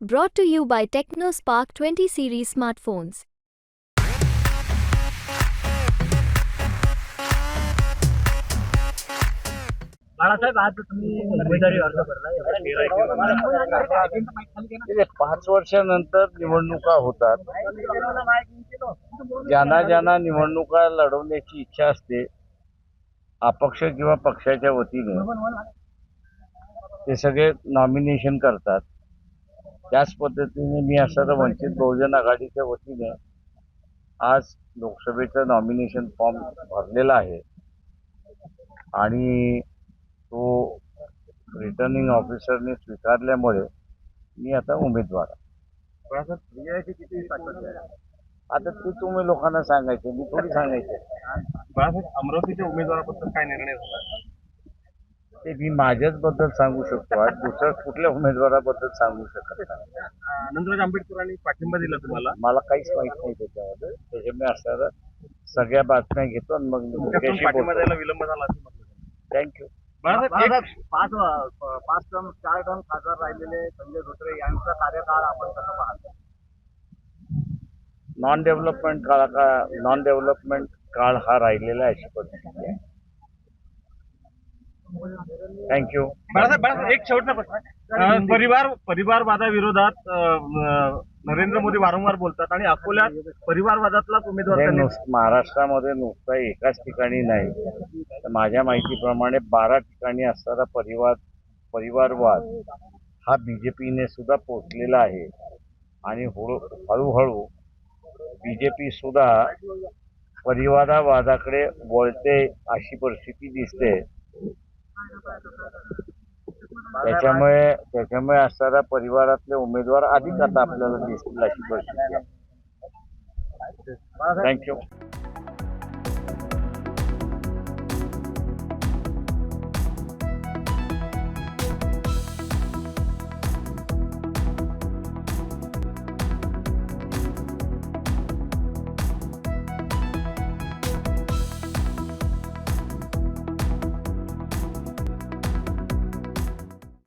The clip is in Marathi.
Brought to you by TechnoSpark 20 series smartphones. Balasaheb आज तुम्ही उमेदवारी अर्ज गेले पाच वर्षानंतर निवडणुका होतात. ज्यांना ज्यांना निवडणुका लढवण्याची इच्छा असते अपक्ष किंवा पक्षाच्या वतीने ते सगळे नॉमिनेशन करतात. त्याच पद्धतीने मी असं वंचित बहुजन आघाडीच्या वतीने आज लोकसभेचं नॉमिनेशन फॉर्म भरलेला आहे. आणि तो रिटर्निंग ऑफिसरने स्वीकारल्यामुळे मी आता उमेदवार आता ते तुम्ही लोकांना सांगायचे मी थोडी सांगायचे. अमरावतीच्या उमेदवाराबद्दल काय निर्णय झाला? ते मी माझ्याच बद्दल सांगू शकतो. आज दुसऱ्या कुठल्या उमेदवाराबद्दल सांगू शकत नाही. आनंदराज आंबेडकरांनी पाठिंबा दिला तुम्हाला? मला काहीच माहीत नाही त्याच्यामध्ये. त्याच्यामुळे असणारा सगळ्या बातम्या घेतो आणि मग मी पाठिंबा द्यायला विलंब झाला असं म्हटलं थँक्यू पाच पाच टर्म चार टर्म खासदार राहिलेले संजय धोत्रे यांचा कार्यकाळ आपण कसं पाहतो? नॉन डेव्हलपमेंट काळ का नॉन डेव्हलपमेंट काळ हा राहिलेला आहे अशी परिस्थिती आहे. थँक्यू बाळासाहेब एक शेवटचा प्रश्न परिवार परिवारवादाविरोधात नरेंद्र मोदी वारंवार बोलतात आणि अकोल्यात परिवारवादातलाच उमेदवार महाराष्ट्रामध्ये नुसतं एकाच ठिकाणी नाही. तर माझ्या माहितीप्रमाणे बारा ठिकाणी असणारा परिवार परिवारवाद हा बीजेपीने सुद्धा पोचलेला आहे. आणि हळू हळूहळू बीजेपी सुद्धा परिवारावादाकडे वळते अशी परिस्थिती दिसते. त्याच्यामुळे त्याच्यामुळे असणारा परिवारातले उमेदवार अधिक आता आपल्याला दिसतील अशी परिस्थिती आहे. थँक्यू